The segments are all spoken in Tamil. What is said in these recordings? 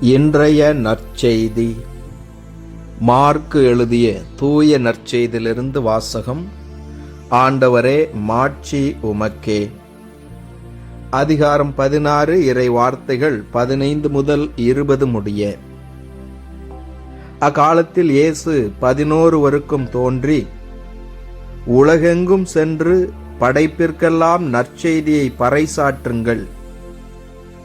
இன்றைய நற்செய்தி. மார்க்கு எழுதிய தூய நற்செய்தியிலிருந்து வாசகம் ஆண்டவரே மாட்சி உமக்கே. அதிகாரம் பதினாறு இறை வார்த்தைகள் பதினைந்து முதல் இருபது முடிய. அக்காலத்தில் இயேசு பதினோருவருக்கும் தோன்றி உலகெங்கும் சென்று படைப்பிற்கெல்லாம் நற்செய்தியை பறைசாற்றுங்கள்.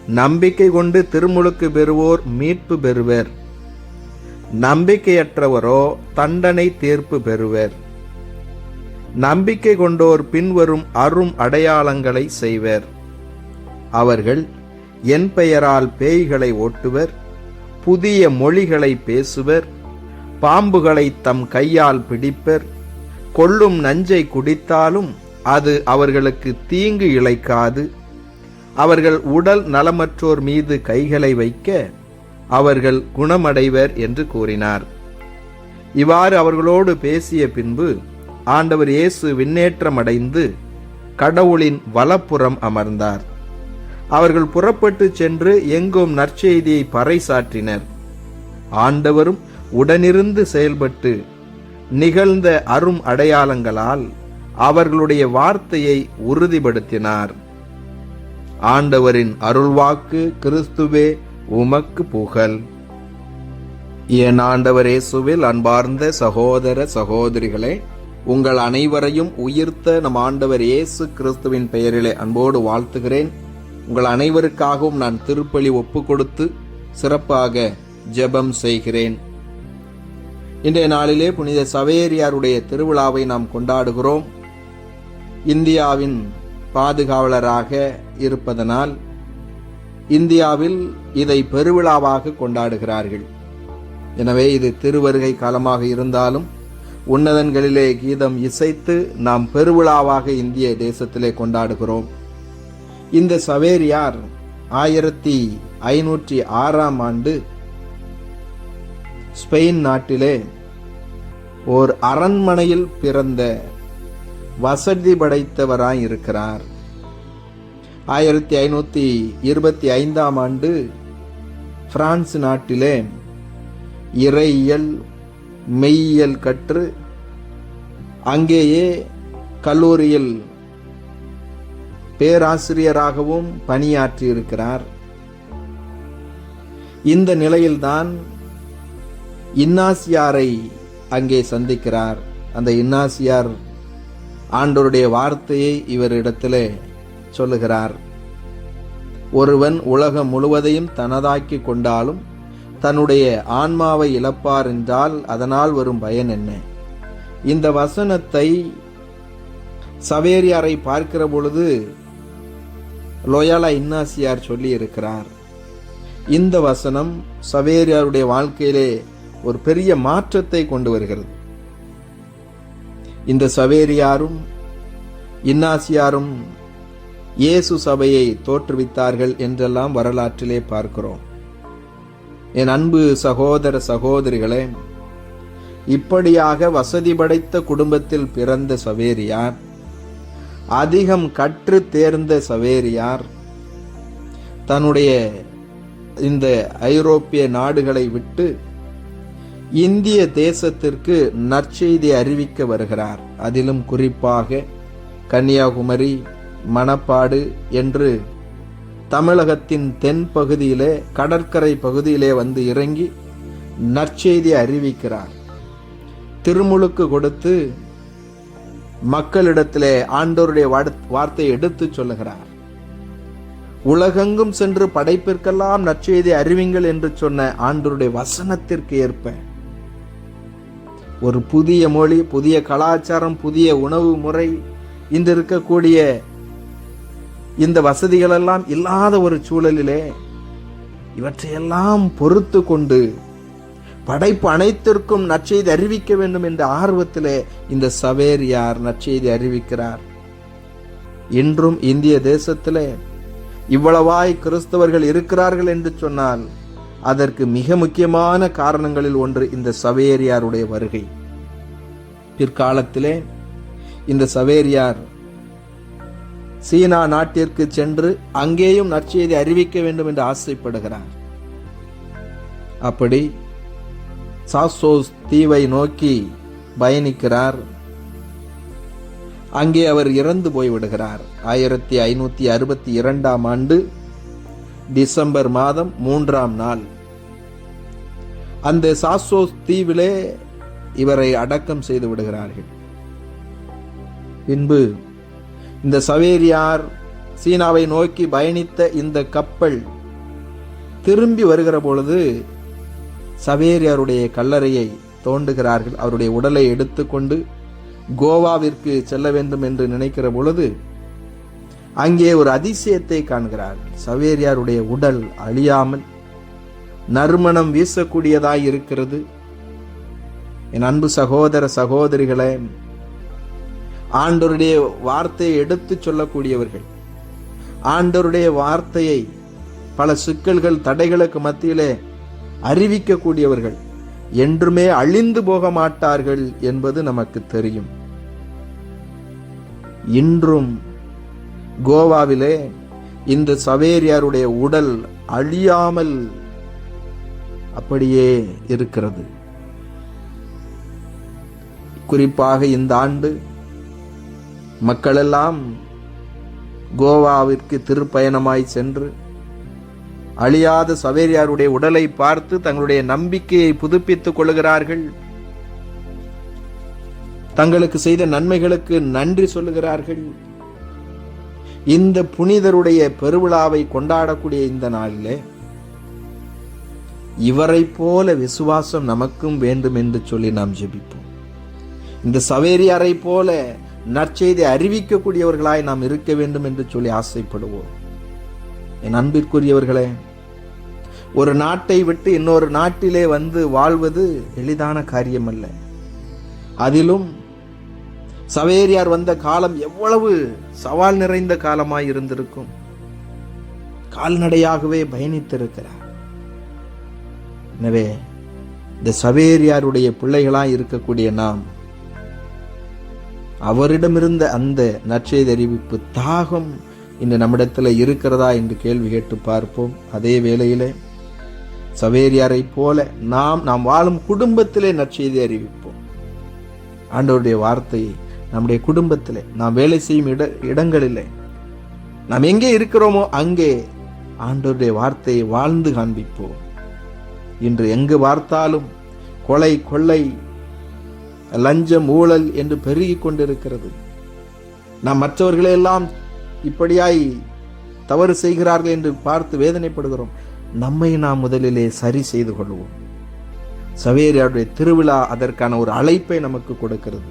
நம்பிக்கை கொண்டு திருமுழுக்கு பெறுவோர் மீட்பு பெறுவர். நம்பிக்கையற்றவரோ தண்டனை தீர்ப்பு பெறுவர். நம்பிக்கை கொண்டோர் பின்வரும் அரும் அடையாளங்களை செய்வர். அவர்கள் என் பெயரால் பேய்களை ஓட்டுவர் புதிய மொழிகளை பேசுவர் பாம்புகளை தம் கையால் பிடிப்பர் கொள்ளும் நஞ்சை குடித்தாலும் அது அவர்களுக்கு தீங்கு இழைக்காது. அவர்கள் உடல் நலமற்றோர் மீது கைகளை வைக்க அவர்கள் குணமடைவர் என்று கூறினார். இவ்வாறு அவர்களோடு பேசிய பின்பு ஆண்டவர் இயேசு விண்ணேற்றமடைந்து கடவுளின் வலப்புறம் அமர்ந்தார். அவர்கள் புறப்பட்டு சென்று எங்கும் நற்செய்தியை பறைசாற்றினர். ஆண்டவரும் உடனிருந்து செயல்பட்டு நிகழ்ந்த அரும் அடையாளங்களால் அவர்களுடைய வார்த்தையை உறுதிப்படுத்தினார். ஆண்டவரின் அருள்வாக்கு கிறிஸ்துவே உமக்கு புகழ். என் ஆண்டவர் இயேசுவில் அன்பார்ந்த சகோதர சகோதரிகளே உங்கள் அனைவரையும் உயிர்த்த நம் ஆண்டவர் இயேசு கிறிஸ்துவின் பெயரிலே அன்போடு வாழ்த்துகிறேன். உங்கள் அனைவருக்காகவும் நான் திருப்பலி ஒப்பு கொடுத்து சிறப்பாக ஜெபம் செய்கிறேன். இன்றைய நாளிலே புனித சவேரியாருடைய திருவிழாவை நாம் கொண்டாடுகிறோம். இந்தியாவின் பாதுகாவலராக இருப்பதனால் இந்தியாவில் இதை பெருவிழாவாக கொண்டாடுகிறார்கள். எனவே இது திருவருகை காலமாக இருந்தாலும் உன்னதன்களிலே கீதம் இசைத்து நாம் பெருவிழாவாக இந்திய தேசத்திலே கொண்டாடுகிறோம். இந்த சவேரியார் ஆயிரத்தி ஐநூற்றி ஆறாம் ஆண்டு ஸ்பெயின் நாட்டிலே ஓர் அரண்மனையில் பிறந்த வசதி படைத்தவராய் இருக்கிறார் ஆயிரத்தி ஐநூற்றி இருபத்தி ஐந்தாம் ஆண்டு பிரான்ஸ் நாட்டிலே இறையியல் மெய்யியல் கற்று அங்கேயே கல்லூரியில் பேராசிரியராகவும் பணியாற்றியிருக்கிறார். இந்த நிலையில்தான் இன்னாசியாரை அங்கே சந்திக்கிறார். அந்த இன்னாசியார் ஆண்டோருடைய வார்த்தையை இவரிடத்திலே சொல்லுகிறார். ஒருவன் உலகம் முழுவதையும் தனதாக்கி கொண்டாலும் தன்னுடைய ஆன்மாவை இழப்பார் என்றால் அதனால் வரும் பயன் என்ன? இந்த வசனத்தை சவேரியாரை பார்க்கிற பொழுது லொயாலா இன்னாசியார் சொல்லி இருக்கிறார் இந்த வசனம் சவேரியாருடைய வாழ்க்கையிலே ஒரு பெரிய மாற்றத்தை கொண்டு வருகிறது. இந்த சவேரியாரும் இன்னாசியாரும் இயேசு சபையை தோற்றுவித்தார்கள் என்றெல்லாம் வரலாற்றிலே பார்க்கிறோம். என் அன்பு சகோதர சகோதரிகளே இப்படியாக வசதி படைத்த குடும்பத்தில் பிறந்த சவேரியார் அதிகம் கற்று தேர்ந்த சவேரியார் தன்னுடைய இந்த ஐரோப்பிய நாடுகளை விட்டு இந்திய தேசத்திற்கு நற்செய்தி அறிவிக்க வருகிறார். அதிலும் குறிப்பாக கன்னியாகுமரி மணப்பாடு என்று தமிழகத்தின் தென் பகுதியிலே கடற்கரை பகுதியிலே வந்து இறங்கி நற்செய்தி அறிவிக்கிறார். திருமுழுக்கு கொடுத்து மக்களிடத்திலே ஆண்டோருடைய வார்த்தையை எடுத்து சொல்லுகிறார். உலகெங்கும் சென்று படைப்பிற்கெல்லாம் நற்செய்தி அறிவிங்கள் என்று சொன்ன ஆண்டோருடைய வசனத்திற்கு ஏற்ப ஒரு புதிய மொழி புதிய கலாச்சாரம் புதிய உணவு முறை இன்று இருக்கக்கூடிய இந்த வசதிகளெல்லாம் இல்லாத ஒரு சூழலிலே இவற்றையெல்லாம் பொறுத்து கொண்டு படைப்பு அனைத்திற்கும் நற்செய்தி அறிவிக்க வேண்டும் என்ற ஆர்வத்திலே இந்த சவேரியார் நற்செய்தி அறிவிக்கிறார். இன்றும் இந்திய தேசத்திலே இவ்வளவாய் கிறிஸ்தவர்கள் இருக்கிறார்கள் என்று சொன்னால் அதற்கு மிக முக்கியமான காரணங்களில் ஒன்று இந்த சவேரியாருடைய வருகை. பிற்காலத்திலே இந்த சவேரியார் சீனா நாட்டிற்கு சென்று அங்கேயும் நற்செய்தி அறிவிக்க வேண்டும் என்று ஆசைப்படுகிறார். அப்படி சாசோஸ் தீவை நோக்கி பயணிக்கிறார். அங்கே அவர் இறந்து போய்விடுகிறார். ஆயிரத்தி ஐநூத்தி அறுபத்தி இரண்டாம் ஆண்டு டிசம்பர் மாதம் மூன்றாம் நாள். அந்த சாசோஸ் தீவிலே இவரை அடக்கம் செய்து விடுகிறார்கள். பின்பு இந்த சவேரியார் சீனாவை நோக்கி பயணித்த இந்த கப்பல் திரும்பி வருகிற பொழுது சவேரியாருடைய கல்லறையை தோண்டுகிறார்கள். அவருடைய உடலை எடுத்துக்கொண்டு கோவாவிற்கு செல்ல வேண்டும் என்று நினைக்கிற பொழுது அங்கே ஒரு அதிசயத்தை காண்கிறார்கள் சவேரியாருடைய உடல் அழியாமல் நறுமணம் வீசக்கூடியதாய் இருக்கிறது. என் அன்பு சகோதர சகோதரிகளே ஆண்டோருடைய வார்த்தையை எடுத்துச் சொல்லக்கூடியவர்கள். ஆண்டோருடைய வார்த்தையை பல சிக்கல்கள் தடைகளுக்கு மத்தியிலே அறிவிக்கக்கூடியவர்கள். என்றுமே அழிந்து போக மாட்டார்கள் என்பது நமக்கு தெரியும். இன்றும் கோவாவிலே இந்த சவேரியாருடைய உடல் அழியாமல் அப்படியே இருக்கிறது. குறிப்பாக இந்த ஆண்டு மக்களெல்லாம் கோவாவிற்கு திருப்பயணமாய் சென்று அழியாத சவேரியாருடைய உடலை பார்த்து தங்களுடைய நம்பிக்கையை புதுப்பித்துக் கொள்கிறார்கள் தங்களுக்கு செய்த நன்மைகளுக்கு நன்றி சொல்லுகிறார்கள். இந்த புனிதருடைய பெருவிழாவை கொண்டாடக்கூடிய இந்த நாளிலே இவரை போல விசுவாசம் நமக்கும் வேண்டும் என்று சொல்லி நாம் ஜெபிப்போம். இந்த சவேரியாரை போல நற்செய்தி அறிவிக்கக்கூடியவர்களாய் நாம் இருக்க வேண்டும் என்று சொல்லி ஆசைப்படுவோம். என் அன்பிற்குரியவர்களே ஒரு நாட்டை விட்டு இன்னொரு நாட்டிலே வந்து வாழ்வது எளிதான காரியம் அல்ல அதிலும் சவேரியார் வந்த காலம் எவ்வளவு சவால் நிறைந்த காலமாய் இருந்திருக்கும். கால்நடையாகவே பயணித்திருக்கிறார். எனவே இந்த சவேரியாருடைய பிள்ளைகளாய் இருக்கக்கூடிய நாம் அவரிடமிருந்த அந்த நற்செய்தி அறிவிப்பு தாகம் இன்று நம்மிடத்தில் இருக்கிறதா என்று கேள்வி கேட்டு பார்ப்போம். அதே வேளையிலே சவேரியாரை போல நாம் நாம் வாழும் குடும்பத்திலே நற்செய்தி அறிவிப்போம். ஆண்டவருடைய வார்த்தையை நம்முடைய குடும்பத்திலே நாம் வேலை செய்யும் இட இடங்களிலே நாம் எங்கே இருக்கிறோமோ அங்கே ஆண்டவருடைய வார்த்தையை வாழ்ந்து காண்பிப்போம். இன்று எங்கு பார்த்தாலும் கொலை கொள்ளை லஞ்சம் ஊழல் என்று பெருகி கொண்டிருக்கிறது. நாம் மற்றவர்களையெல்லாம் இப்படியாய் தவறு செய்கிறார்கள் என்று பார்த்து வேதனைப்படுகிறோம். நம்மை நாம் முதலிலே சரி செய்து கொள்வோம். சவேரியாருடைய திருவிழா அதற்கான ஒரு அழைப்பை நமக்கு கொடுக்கிறது.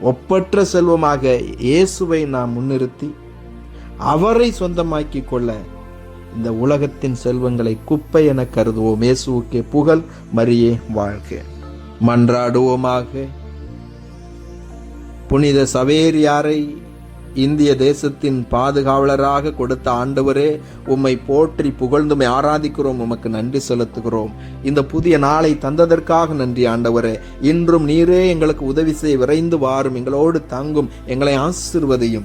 ஒப்பற்ற செல்வமாக இயேசுவை நாம் முன்னிறுத்தி அவரை சொந்தமாக்கி கொள்ள இந்த உலகத்தின் செல்வங்களை குப்பை என கருதுவோம். இயேசுவுக்கே புகழ் மரியே வாழ்க. மன்றாடுவோமாக. புனித சவேரியாரை இந்திய தேசத்தின் பாதுகாவலராக கொடுத்த ஆண்டவரே உம்மை போற்றி புகழ்ந்துமை ஆராதிக்கிறோம் உமக்கு நன்றி செலுத்துகிறோம். இந்த புதிய நாளை தந்ததற்காக நன்றி ஆண்டவரே. இன்றும் நீரே எங்களுக்கு உதவி செய்ய விரைந்து வாரும் எங்களோடு தங்கும் எங்களை ஆசிர்வதையும்.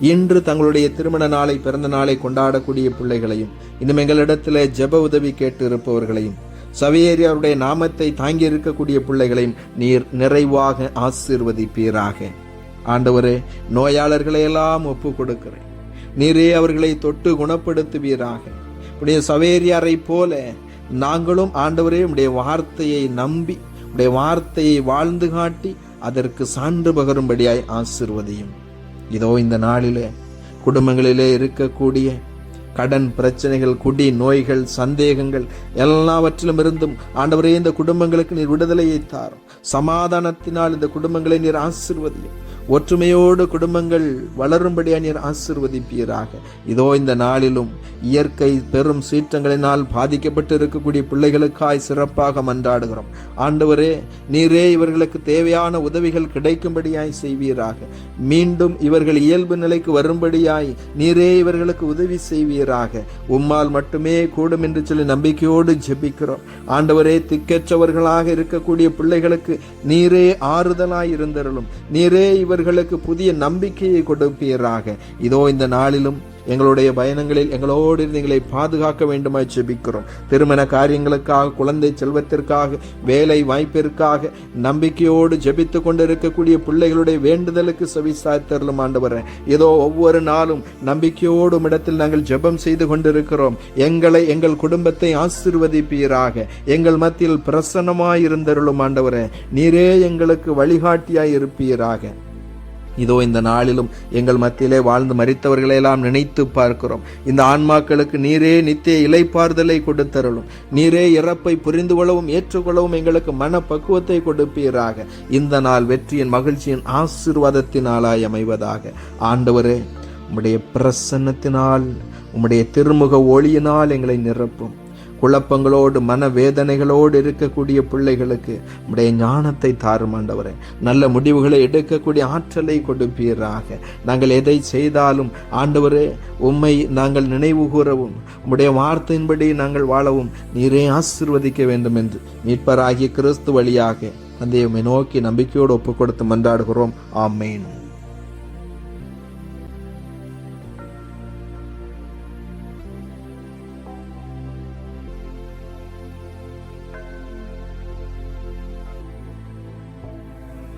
இன்று தங்களுடைய திருமண நாளை பிறந்த நாளை கொண்டாடக்கூடிய பிள்ளைகளையும் இன்னும் எங்களிடத்தில் ஜெப உதவி கேட்டு இருப்பவர்களையும் சவேரியாருடைய நாமத்தை தாங்கி இருக்கக்கூடிய பிள்ளைகளையும் நீர் நிறைவாக ஆசீர்வதிப்பீராக. ஆண்டவரே நோயாளர்களை எல்லாம் ஒப்பு கொடுக்கிறேன் நீரே அவர்களை தொட்டு குணப்படுத்துவீராக. உடைய சவேரியாரை போல நாங்களும் ஆண்டவரே உடைய வார்த்தையை நம்பி உடைய வார்த்தையை வாழ்ந்து காட்டி அதற்கு சான்று பகரும்படியாய் ஆசிர்வதியும். இதோ இந்த நாளிலே குடும்பங்களிலே இருக்கக்கூடிய கடன் பிரச்சனைகள் குடி நோய்கள் சந்தேகங்கள் எல்லாவற்றிலும் இருந்தும் ஆண்டவரே இந்த குடும்பங்களுக்கு நீர் விடுதலையை தாரும். சமாதானத்தினால் இந்த குடும்பங்களை நீர் ஆசிர்வதியும். ஒற்றுமையோடு குடும்பங்கள் வளரும்படியா நீர் ஆசிர்வதிப்பீராக. இதோ இந்த நாளிலும் இயற்கை பெரும் சீற்றங்களினால் பாதிக்கப்பட்டு இருக்கக்கூடிய பிள்ளைகளுக்காய் சிறப்பாக மன்றாடுகிறோம். ஆண்டவரே நீரே இவர்களுக்கு தேவையான உதவிகள் கிடைக்கும்படியாய் செய்வீராக. மீண்டும் இவர்கள் இயல்பு நிலைக்கு வரும்படியாய் நீரே இவர்களுக்கு உதவி செய்வீராக. உம்மால் மட்டுமே கூடும் என்று சொல்லி நம்பிக்கையோடு ஜெபிக்கிறோம். ஆண்டவரே திக்கற்றவர்களாக இருக்கக்கூடிய பிள்ளைகளுக்கு நீரே ஆறுதலாய் இருந்தருளும். நீரே இவர் அவர்களுக்கு புதிய நம்பிக்கையை கொடுப்பீராக. இதோ இந்த நாளிலும் எங்களுடைய பயணங்களில் எங்களோடு இருந்து எங்களை பாதுகாக்க வேண்டுமாய் ஜெபிக்கிறோம். திருமண காரியங்களுக்காக குழந்தை செல்வத்திற்காக வேலை வாய்ப்பிற்காக நம்பிக்கையோடு ஜெபித்து கொண்டிருக்கக்கூடிய பிள்ளைகளுடைய வேண்டுதலுக்கு செவிசாய்த்தரலும் ஆண்டவர். ஏதோ ஒவ்வொரு நாளும் நம்பிக்கையோடு இடத்தில் நாங்கள் ஜெபம் செய்து கொண்டிருக்கிறோம். எங்களை எங்கள் குடும்பத்தை ஆசிர்வதிப்பீராக. எங்கள் மத்தியில் பிரசன்னமாய் இருந்தருளும் ஆண்டவரே. நீரே எங்களுக்கு வழிகாட்டியாய் இருப்பீராக இதோ இந்த நாளிலும் எங்கள் மத்தியிலே வாழ்ந்து மறித்தவர்களையெல்லாம் நினைத்து பார்க்கிறோம். இந்த ஆன்மாக்களுக்கு நீரே நித்திய இலைப்பாறுதலை கொடுத்தருளும். நீரே இறப்பை புரிந்து கொள்ளவும் ஏற்றுக்கொள்ளவும் எங்களுக்கு மனப்பக்குவத்தை கொடுப்பீராக. இந்த நாள் வெற்றியின் மகிழ்ச்சியின் ஆசீர்வாதத்தினாலாய் அமைவதாக. ஆண்டவரே உம்முடைய பிரசன்னத்தினால் உம்முடைய திருமுக ஒளியினால் எங்களை நிரப்பும். குழப்பங்களோடு மன வேதனைகளோடு இருக்கக்கூடிய பிள்ளைகளுக்கு உடைய ஞானத்தை தாரும் ஆண்டவரே. நல்ல முடிவுகளை எடுக்கக்கூடிய ஆற்றலை கொடுப்பீராக. நாங்கள் எதை செய்தாலும் ஆண்டவரே உம்மை நாங்கள் நினைவு கூறவும் உம்முடைய வார்த்தையின்படி நாங்கள் வாழவும் நீரே ஆசிர்வதிக்க வேண்டும் என்று மீட்பராகிய கிறிஸ்து வழியாக தந்தையை நோக்கி நம்பிக்கையோடு ஒப்புக் கொடுத்து மன்றாடுகிறோம். ஆமேன்.